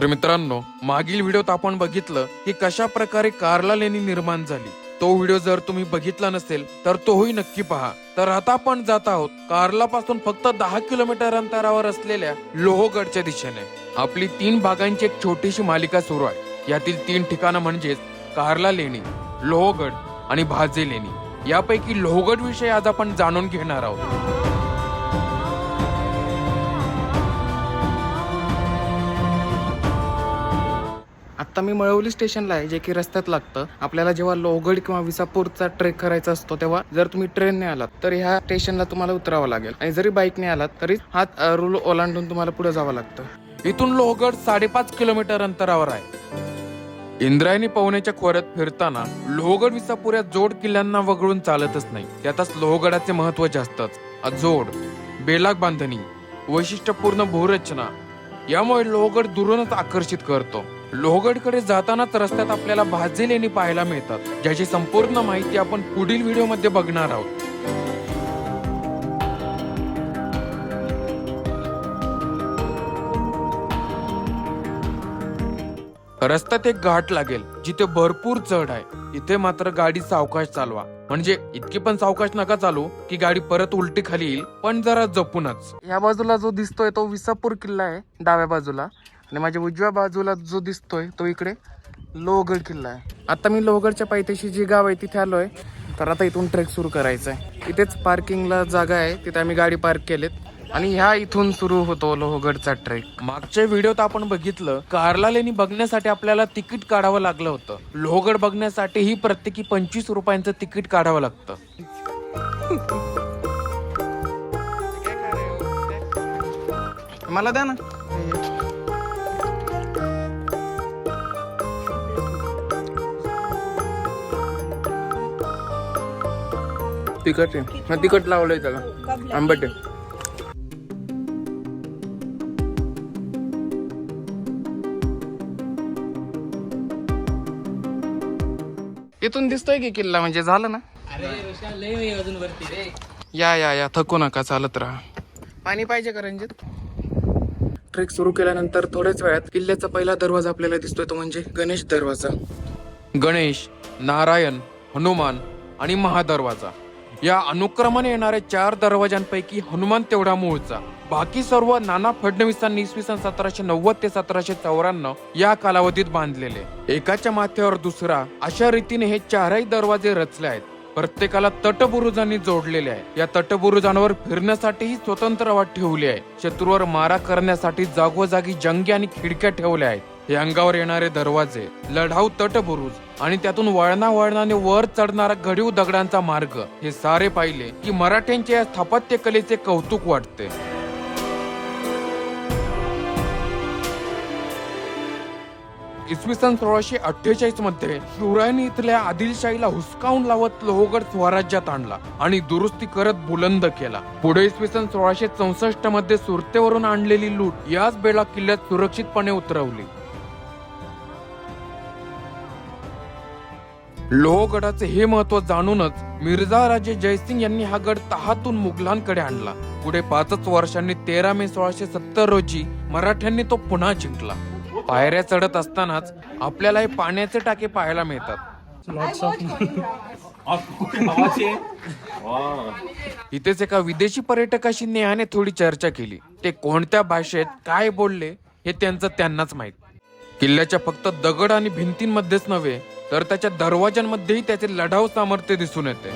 तर मित्रांनो मागील व्हिडिओत आपण बघितलं की कशा प्रकारे कार्ला लेणी निर्माण झाली. तो व्हिडिओ जर तुम्ही बघितला नसेल तर तोही नक्की पहा. तर आता आपण जात आहोत कार्ला पासून फक्त दहा किलोमीटर अंतरावर असलेल्या लोहगडच्या दिशेने. आपली तीन भागांची एक छोटीशी मालिका सुरू आहे. यातील तीन ठिकाणं म्हणजेच कार्ला लेणी लोहगड आणि भाजे लेणी. यापैकी लोहगड विषयी आज आपण जाणून घेणार आहोत. आत्ता मी मळवली स्टेशनला आहे जे की रस्त्यात लागतं. आपल्याला जेव्हा लोहगड किंवा विसापूरचा ट्रेक करायचा असतो तेव्हा जर तुम्ही ट्रेनने आलात तर ह्या स्टेशनला तुम्हाला उतरावं लागेल. आणि जरी बाईकने आलात तरी हात रूल ओलांडून तुम्हाला पुढे जावं लागतं. इथून लोहगड साडेपाच किलोमीटर अंतरावर आहे. इंद्रायणी पवनेच्या खोऱ्यात फिरताना लोहगड विसापुऱ्या जोड किल्ल्यांना वगळून चालतच नाही. त्यातच लोहगडाचे महत्त्व जास्तच अजोड जोड बेलाग बांधणी वैशिष्ट्यपूर्ण भूरचना यामुळे लोहगड दुरूनच आकर्षित करतो. लोहगडकडे जातानाच रस्त्यात आपल्याला भाजे लेणी पाहायला मिळतात ज्याची संपूर्ण माहिती आपण पुढील व्हिडिओमध्ये बघणार आहोत. रस्त्यात एक घाट लागेल जिथे भरपूर चढ आहे. इथे मात्र गाडी सावकाश चालवा. म्हणजे इतकी पण सावकाश नका चालू की गाडी परत उलटी खाली येईल पण जरा जपूनच. या बाजूला जो दिसतोय तो विसापूर किल्ला आहे डाव्या बाजूला. आणि माझ्या उजव्या बाजूला जो दिसतोय तो इकडे लोहगड किल्ला आहे. आता मी लोहगडच्या पायथ्याशी जी गाव आहे तिथे आलोय. तर आता इथून ट्रेक सुरू करायचा आहे इथेच पार्किंगला जागा आहे तिथे आम्ही गाडी पार्क केलेत. आणि ह्या इथून सुरू होतो लोहगडचा ट्रेक. मागच्या व्हिडिओत आपण बघितलं कार्ला लेणी बघण्यासाठी आपल्याला तिकीट काढावं लागलं होतं. लोहगड बघण्यासाठी ही प्रत्येकी पंचवीस रुपयांचं तिकीट काढावं लागतं. मला द्या ना. तिखट आहे. हा तिखट लावलंय त्याला. आंबट आहे. इथून दिसतोय की किल्ला? म्हणजे झालं ना? या या या. थकू नका चालत राहा. पाणी पाहिजे का रंजित ट्रेक सुरू केल्यानंतर थोड्याच वेळात किल्ल्याचा पहिला दरवाजा आपल्याला दिसतोय तो म्हणजे गणेश दरवाजा. गणेश नारायण हनुमान आणि महादरवाजा. या अनुक्रमाने येणाऱ्या चार दरवाजांपैकी हनुमान तेवढा मूळचा. बाकी सर्व नाना फडणवीसांनी इसवी सन सतराशे नव्वद ते सतराशे चौऱ्याण्णव या कालावधीत बांधलेले. एकाच्या माथ्यावर दुसरा अशा रीतीने हे चारही दरवाजे रचले आहेत. प्रत्येकाला तटबुरुजांनी जोडलेले आहे. या तटबुरुजांवर फिरण्यासाठीही स्वतंत्र वाट ठेवली आहे. शत्रूवर मारा करण्यासाठी जागोजागी जंगी आणि खिडक्या ठेवल्या आहेत. हे अंगावर येणारे दरवाजे लढाऊ तटबुरुज आणि त्यातून वळणा वळणाने वर चढणारा घडीव दगडांचा मार्ग हे सारे पाहिले की मराठ्यांच्या या स्थापत्य कलेचे कौतुक वाटते. इसवी सन सोळाशे अठ्ठेचाळीसमध्ये शिवरायांनी इथल्या आदिलशाहीला हुसकावून लावत लोहगड स्वराज्यात आणला आणि दुरुस्ती करत बुलंद केला. पुढे इसवी सन सोळाशे चौसष्टमध्ये सुरतेवरून आणलेली लूट याच बेळा किल्ल्यात सुरक्षितपणे उतरवली. लोहगडाचे हे महत्त्व जाणूनच मिर्झा राजे जयसिंग यांनी हा गड तहातून मुघलांकडे आणला. पुढे पाचच वर्षांनी तेरा मे सोळाशे सत्तर रोजी मराठ्यांनी तो पुन्हा जिंकला. पायऱ्या चढत असतानाच आपल्याला हे पाण्याचे टाके पाहायला मिळतात. इथेच एका विदेशी पर्यटकाशी नेहाने थोडी चर्चा केली. ते कोणत्या भाषेत काय बोलले हे त्यांचं त्यांनाच माहीत. किल्ल्याच्या फक्त दगड आणि भिंतींमध्येच नव्हे तर त्याच्या दरवाजांमध्येही त्याचे लढाऊ सामर्थ्य दिसून येते.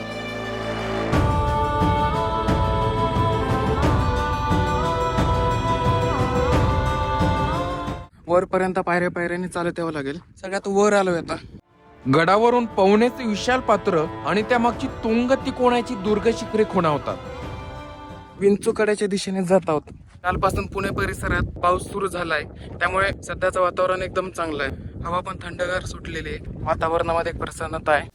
वरपर्यंत पायऱ्या पायऱ्याने चालत यावं लागेल. सगळ्यात वर आलोय आता. गडावरून पवनेचे विशाल पात्र आणि त्यामागची तुंग तिकोणाची दुर्ग शिखरे खुणावतात. विंचूकड्याच्या दिशेने जात आहोत. कालपासून पुणे परिसरात पाऊस सुरू झालाय. त्यामुळे सध्याचं वातावरण एकदम चांगलं आहे हवा पण थंडगार सुटलेली आहे. वातावरणामध्ये एक प्रसन्नता आहे.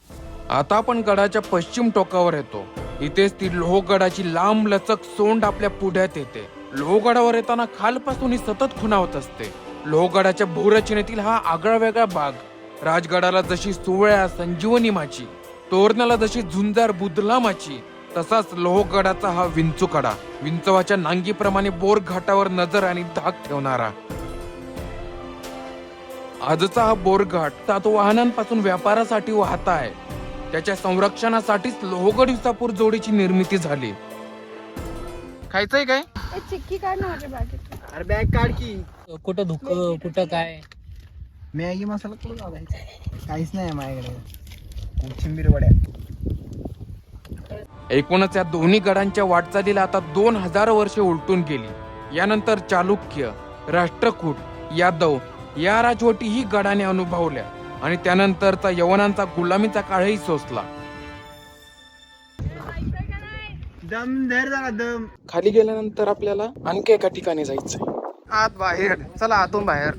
आता आपण गडाच्या पश्चिम टोकावर येतो. इथेच ती लोहगडाची लांब लचक सोंड आपल्या पुढ्यात येते. लोहगडावर येताना खालपासून ही सतत खुणावत असते. लोहगडाच्या भूरचनेतील हा आगळा वेगळा भाग राजगडाला जशी सुवळ्या संजीवनी माची तोरणाला जशी झुंजार बुदलामाची तसाच लोहगडाचा हा विंचुकडा विंचवाच्या नांगीप्रमाणे बोर घाटावर नजर आणि धाक ठेवणारा. आजचा हा बोरघाट सातवाहनांपासून व्यापारासाठी वाहत आहे. त्याच्या संरक्षणासाठीच लोहगड विसापूर जोडीची निर्मिती झाली. खायचंय काय? ए, चिक्की काढ ना माझ्या बॅगेत. अरे बॅग काढ की. कुठं धुक कुठं काय? मॅगी मसाला कुठं घालायचा काहीच नाही माझ्याकडे. कोथिंबीर वड्या एकूणच या दोन्ही गडांच्या वाटचालीला आता दोन हजार वर्षे उलटून गेली. यानंतर चालुक्य राष्ट्रकूट यादव या राजवटी ही गडाने अनुभवल्या आणि त्यानंतरचा यवनांचा गुलामीचा काळही सोसला. दम धर जरा दम. खाली गेल्यानंतर आपल्याला आणखी एका ठिकाणी जायचंय. आत बाहेर. चला आतून बाहेर.